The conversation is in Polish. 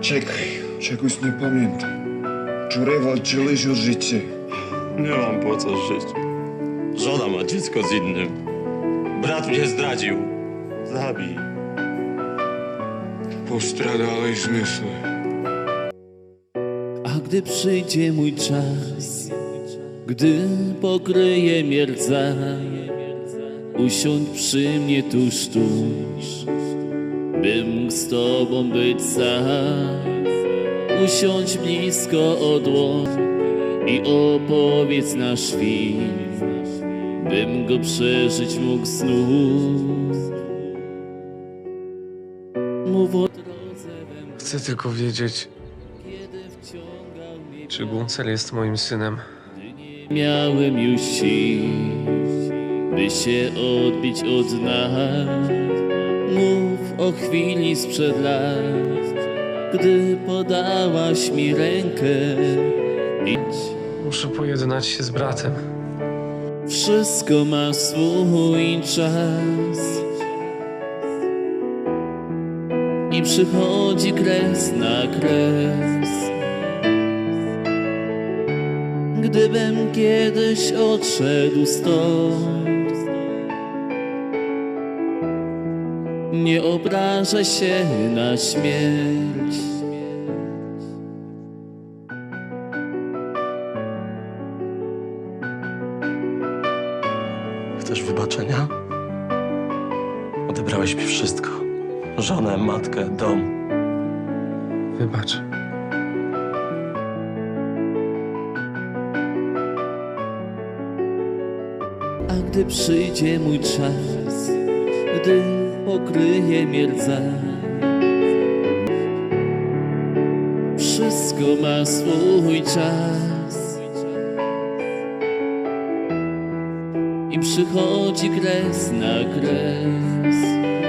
Czekaj, czegoś nie pamiętam. Wczoraj walczyłeś o życie. Nie mam po co żyć. Żona ma dziecko z innym. Brat mnie zdradził. Zabij. Postradałeś zmysły. A gdy przyjdzie mój czas, gdy pokryje mnie usiądź przy mnie tuż, tuż bym mógł z tobą być sam. Usiądź blisko o dłoń i opowiedz nasz film, bym go przeżyć mógł znów. Mów o drodze Chcę tylko wiedzieć, kiedy wciągał mnie czy Guncel jest moim synem. Miałem już sił, by się odbić od nas. O chwili sprzed lat, gdy podałaś mi rękę. Idź, Muszę pojednać się z bratem. wszystko ma swój czas. I przychodzi kres na kres. Gdybym kiedyś odszedł stąd, nie obrażę się na śmierć. Chcesz wybaczenia? Odebrałeś mi wszystko. Żonę, matkę, dom. Wybacz. A gdy przyjdzie mój czas, gdy pokryje mnie wszystko ma swój czas. I przychodzi kres na kres.